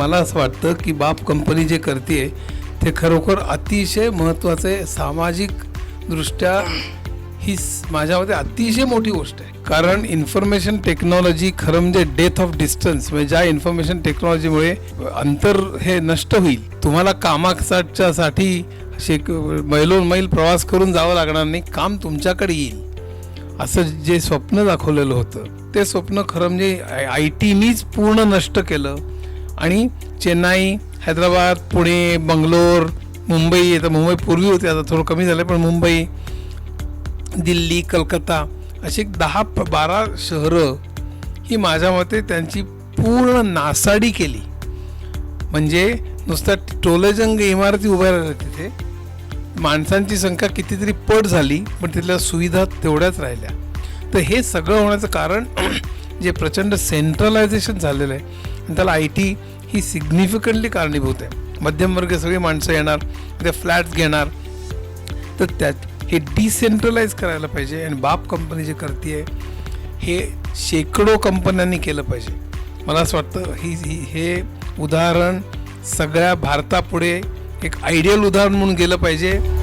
मला असं वाटतं की बाप कंपनी जे करते ते खरोखर अतिशय महत्त्वाचे सामाजिकदृष्ट्या सामाजिक दृष्ट्या ही माझ्यामध्ये माझ्या मते अतिशय मोठी गोष्ट आहे. कारण इन्फॉर्मेशन टेक्नॉलॉजी खरं म्हणजे डेथ ऑफ डिस्टन्स म्हणजे ज्या इन्फॉर्मेशन टेक्नॉलॉजीमुळे अंतर हे नष्ट होईल. तुम्हाला कामाच्या साठी शेक मैलोन मैल प्रवास करून जावं लागणार नाही काम तुमच्याकडे येईल. असं जे स्वप्न दाखवलेलं होतं ते स्वप्न खरं म्हणजे आय टीनीच पूर्ण नष्ट केलं. आणि चेन्नई हैदराबाद पुणे बंगलोर मुंबई आता मुंबई पूर्वी होती आता थोडं कमी झालं पण मुंबई दिल्ली कलकत्ता अशी दहा बारा शहरं ही माझ्या मते त्यांची पूर्ण नासाडी केली. म्हणजे नुसत्या टोलेजंग इमारती उभ्या राहिल्या तिथे. माणसांची संख्या कितीतरी पट झाली पण तिथल्या सुविधा तेवढ्याच राहिल्या. तर हे सगळं होण्याचं कारण जे प्रचंड सेंट्रलायझेशन झालेलं आहे त्याला आय टी ही सिग्निफिकंटली कारणीभूत आहे. मध्यमवर्गीय सगळी माणसं येणार ते फ्लॅट्स घेणार. तर त्यात हे डिसेंट्रलाइज करायला पाहिजे आणि बाप कंपनी जे करते हे शेकडो कंपन्यांनी केलं पाहिजे. मला असं वाटतं ही ही- हे उदाहरण सगळ्या भारतापुढे एक आयडियल उदाहरण म्हणून गेलं पाहिजे.